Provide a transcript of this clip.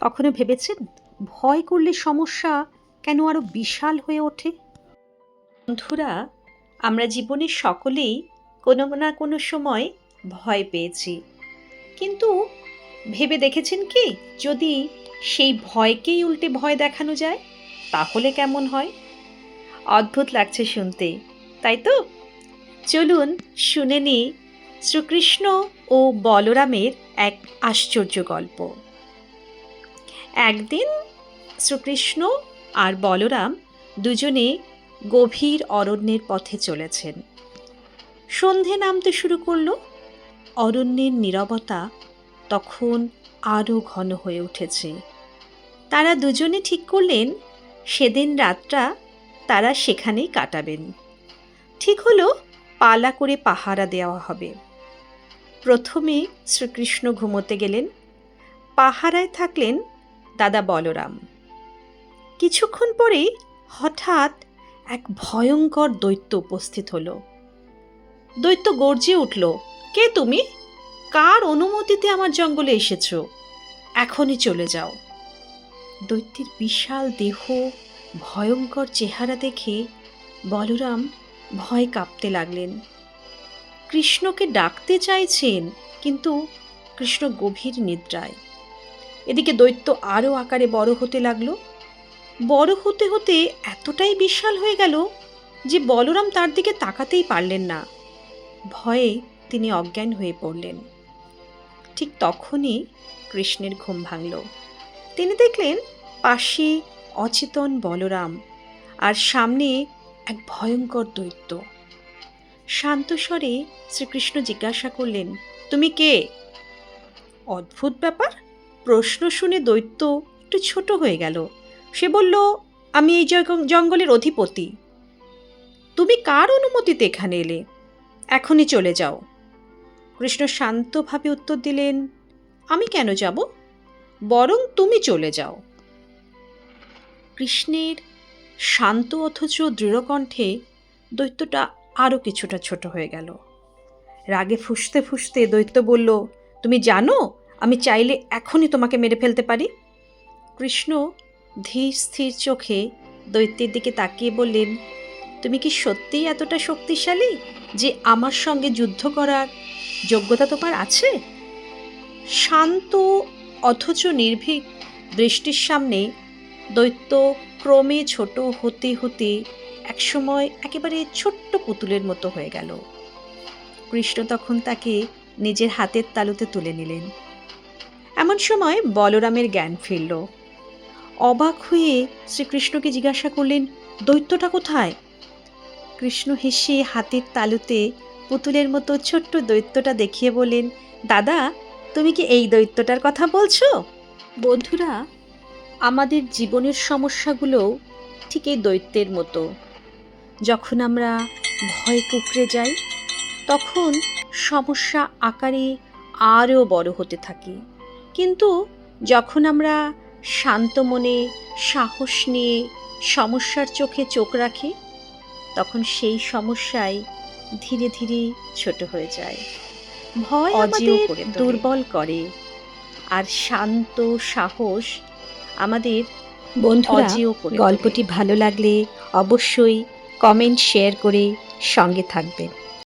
কখনো ভেবেছেন ভয় করলে সমস্যা কেন আরও বিশাল হয়ে ওঠে? বন্ধুরা, আমরা জীবনে সকলেই কোনো না কোনো সময় ভয় পেয়েছি। কিন্তু ভেবে দেখেছেন কি, যদি সেই ভয়কেই উল্টে ভয় দেখানো যায়, তাহলে কেমন হয়? অদ্ভুত লাগছে শুনতে, তাই তো? চলুন শুনে নিই শ্রীকৃষ্ণ ও বলরামের এক আশ্চর্য গল্প। একদিন শ্রীকৃষ্ণ আর বলরাম দুজনে গভীর অরণ্যের পথে চলেছেন। সন্ধে নামতে শুরু করল। অরণ্যের নীরবতা তখন আরও ঘন হয়ে উঠেছে। তারা দুজনে ঠিক করলেন, সেদিন রাতটা তারা সেখানেই কাটাবেন। ঠিক হলো, পালা করে পাহারা দেওয়া হবে। প্রথমে শ্রীকৃষ্ণ ঘুমোতে গেলেন। পাহারায় থাকলেন দাদা বলরাম। কিছুক্ষণ পরেই হঠাৎ এক ভয়ঙ্কর দৈত্য উপস্থিত হলো। দৈত্য গর্জে উঠল, কে তুমি? কার অনুমতিতে আমার জঙ্গলে এসেছ? এখনই চলে যাও। দৈত্যের বিশাল দেহ, ভয়ঙ্কর চেহারা দেখে বলরাম ভয় কাঁপতে লাগলেন। কৃষ্ণকে ডাকতে চাইছেন, কিন্তু কৃষ্ণ গভীর নিদ্রায়। এদিকে দৈত্য আরও আকারে বড় হতে লাগল। বড় হতে হতে এতটাই বিশাল হয়ে গেল যে বলরাম তার দিকে তাকাতেই পারলেন না। ভয়ে তিনি অজ্ঞান হয়ে পড়লেন। ঠিক তখনই কৃষ্ণের ঘুম ভাঙল। তিনি দেখলেন পাশে অচেতন বলরাম আর সামনে এক ভয়ঙ্কর দৈত্য। শান্ত স্বরে শ্রীকৃষ্ণ জিজ্ঞাসা করলেন, তুমি কে? অদ্ভুত ব্যাপার। প্রশ্ন শুনে দৈত্য একটু ছোট হয়ে গেল। সে বলল, আমি এই জঙ্গলের অধিপতি। তুমি কার অনুমতিতে এখানে এলে? এখনই চলে যাও। কৃষ্ণ শান্তভাবে উত্তর দিলেন, আমি কেন যাব? বরং তুমি চলে যাও। কৃষ্ণের শান্ত অথচ দৃঢ়কণ্ঠে দৈত্যটা আরও কিছুটা ছোট হয়ে গেল। রাগে ফুসতে ফুসতে দৈত্য বলল, তুমি জানো আমি চাইলে এখনই তোমাকে মেরে ফেলতে পারি? কৃষ্ণ ধীর স্থির চোখে দৈত্যের দিকে তাকিয়ে বললেন, তুমি কি সত্যিই এতটা শক্তিশালী যে আমার সঙ্গে যুদ্ধ করার যোগ্যতা তোমার আছে? শান্ত অথচ নির্ভীক দৃষ্টির সামনে দৈত্য ক্রমে ছোট হতে হতে একসময় একেবারে ছোট্ট পুতুলের মতো হয়ে গেল। কৃষ্ণ তখন তাকে নিজের হাতের তালুতে তুলে নিলেন। এমন সময় বলরামের জ্ঞান ফিরল। অবাক হয়ে শ্রীকৃষ্ণকে জিজ্ঞাসা করলেন, দৈত্যটা কোথায়? কৃষ্ণ হেসে হাতের তালুতে পুতুলের মতো ছোট্ট দৈত্যটা দেখিয়ে বলেন দাদা, তুমি কি এই দৈত্যটার কথা বলছো? বন্ধুরা, আমাদের জীবনের সমস্যাগুলোও ঠিক এই দৈত্যের মতো। যখন আমরা ভয় কুকড়ে যাই, তখন সমস্যা আকারে আরও বড় হতে থাকে। কিন্তু যখন আমরা শান্ত মনে সাহস নিয়ে সমস্যার চোখে চোখ রাখি তখন সেই সমস্যাই ধীরে ধীরে ছোট হয়ে যায়। ভয় অজেয় আমাদের করে দুর্বল করে আর শান্ত সাহস আমাদের বন্ধুরা গল্পটি ভালো লাগলে অবশ্যই কমেন্ট শেয়ার করে সঙ্গে থাকবেন।